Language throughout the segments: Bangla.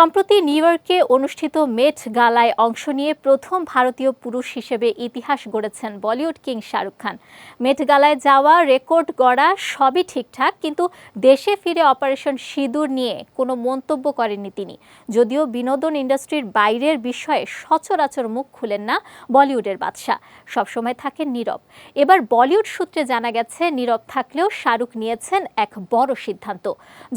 সম্প্রতি নিউ ইয়র্কে অনুষ্ঠিত মেট গালায় অংশ নিয়ে প্রথম ভারতীয় পুরুষ হিসেবে ইতিহাস গড়েছেন Bollywood king Shahrukh Khan. Met গালায় যাওয়া, রেকর্ড গড়া সবই ঠিকঠাক, কিন্তু দেশে ফিরে অপারেশন সিঁদুর নিয়ে কোনো মন্তব্য করেননি তিনি। যদিও বিনোদন ইন্ডাস্ট্রির বাইরের বিষয়ে সচরাচর মুখ খুলেন না বলিউডের বাদশা সবসময় থাকেন নীরব। এবার বলিউড সূত্রে জানা গেছে, নীরব থাকলেও শাহরুখ নিয়েছেন এক বড় সিদ্ধান্ত।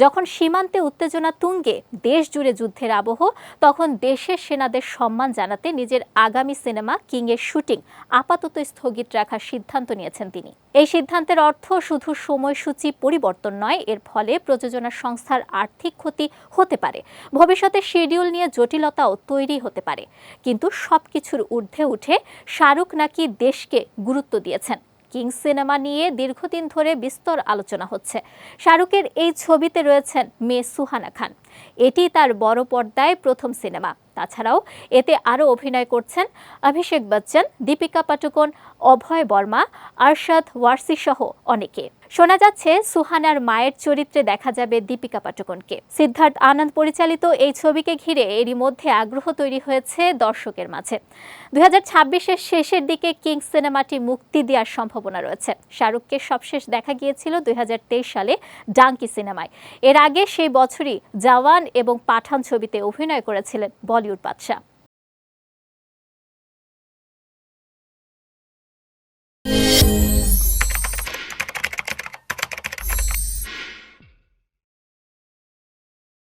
যখন সীমান্তে উত্তেজনা তুঙ্গে, দেশ জুড়ে যুদ্ধের আবহ, তখন দেশের সেনাদের সম্মান জানাতে নিজের আগামী সিনেমা কিংয়ের শুটিং আপাতত স্থগিত রাখার সিদ্ধান্ত নিয়েছেন তিনি। এই সিদ্ধান্তের অর্থ শুধু সময়সূচি পরিবর্তন নয়, এর ফলে প্রযোজনা সংস্থার আর্থিক ক্ষতি হতে পারে। ভবিষ্যতে শিডিউল নিয়ে জটিলতাও তৈরি হতে পারে। কিন্তু সবকিছুর ঊর্ধ্বে উঠে শাহরুখ নাকি দেশকে গুরুত্ব দিয়েছেন। কিং সিনেমা নিয়ে দীর্ঘদিন ধরে বিস্তর আলোচনা হচ্ছে। শাহরুখের এই ছবিতে রয়েছেন মেয়ে সুহানা খান। এটি তার বড় পর্দায় প্রথম সিনেমা। তাছাড়াও এতে আরও অভিনয় করছেন অভিষেক বচ্চন, দীপিকা পাটুকন অভয় বর্মা, আরশাদ ওয়ারসি সহ অনেকে। শোনা যাচ্ছে, সুহানার মায়ের চরিত্রে দেখা যাবে দীপিকা পাটুকোনকে সিদ্ধার্থ আনন্দ পরিচালিত এই ছবিকে ঘিরে এরই মধ্যে আগ্রহ তৈরি হয়েছে দর্শকের মাঝে। দুই হাজার শেষের দিকে কিং সিনেমাটি মুক্তি দেওয়ার সম্ভাবনা রয়েছে। শাহরুখকে সবশেষ দেখা গিয়েছিল দুই হাজার তেইশ সালে ডাঙ্কি সিনেমায়। এর আগে সেই বছরই জওয়ান এবং পাঠান ছবিতে অভিনয় করেছিলেন বলিউড বাদশা